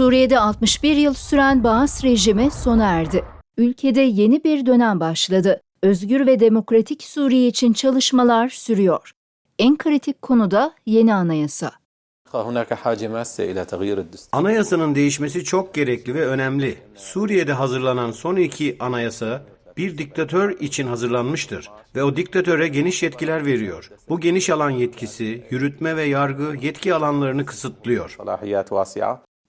Suriye'de 61 yıl süren Baas rejimi sona erdi. Ülkede yeni bir dönem başladı. Özgür ve demokratik Suriye için çalışmalar sürüyor. En kritik konu da yeni anayasa. Anayasanın değişmesi çok gerekli ve önemli. Suriye'de hazırlanan son iki anayasa bir diktatör için hazırlanmıştır ve o diktatöre geniş yetkiler veriyor. Bu geniş alan yetkisi yürütme ve yargı yetki alanlarını kısıtlıyor.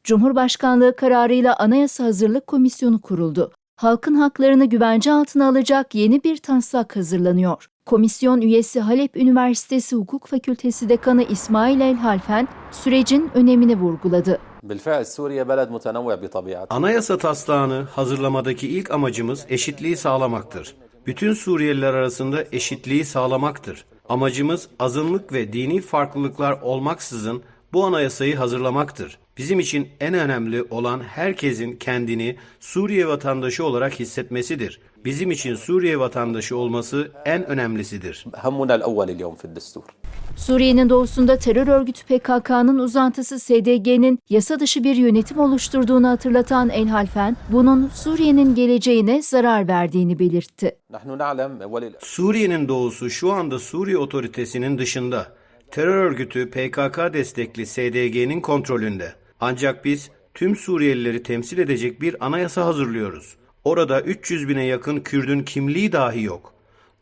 Cumhurbaşkanlığı kararıyla Anayasa Hazırlık Komisyonu kuruldu. Halkın haklarını güvence altına alacak yeni bir taslak hazırlanıyor. Komisyon üyesi Halep Üniversitesi Hukuk Fakültesi Dekanı İsmail El Halfen sürecin önemini vurguladı. Anayasa taslağını hazırlamadaki ilk amacımız eşitliği sağlamaktır. Bütün Suriyeliler arasında eşitliği sağlamaktır. Amacımız azınlık ve dini farklılıklar olmaksızın bu anayasayı hazırlamaktır. Bizim için en önemli olan herkesin kendini Suriye vatandaşı olarak hissetmesidir. Bizim için Suriye vatandaşı olması en önemlisidir. Suriye'nin doğusunda terör örgütü PKK'nın uzantısı SDG'nin yasa dışı bir yönetim oluşturduğunu hatırlatan El Enhalfen, bunun Suriye'nin geleceğine zarar verdiğini belirtti. Suriye'nin doğusu şu anda Suriye otoritesinin dışında. Terör örgütü PKK destekli SDG'nin kontrolünde. Ancak biz tüm Suriyelileri temsil edecek bir anayasa hazırlıyoruz. Orada 300 bine yakın Kürdün kimliği dahi yok.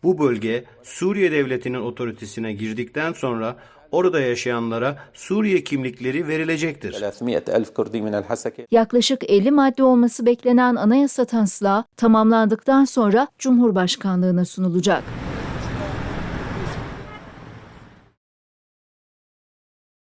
Bu bölge Suriye devletinin otoritesine girdikten sonra orada yaşayanlara Suriye kimlikleri verilecektir. Yaklaşık 50 madde olması beklenen anayasa taslağı tamamlandıktan sonra Cumhurbaşkanlığına sunulacak.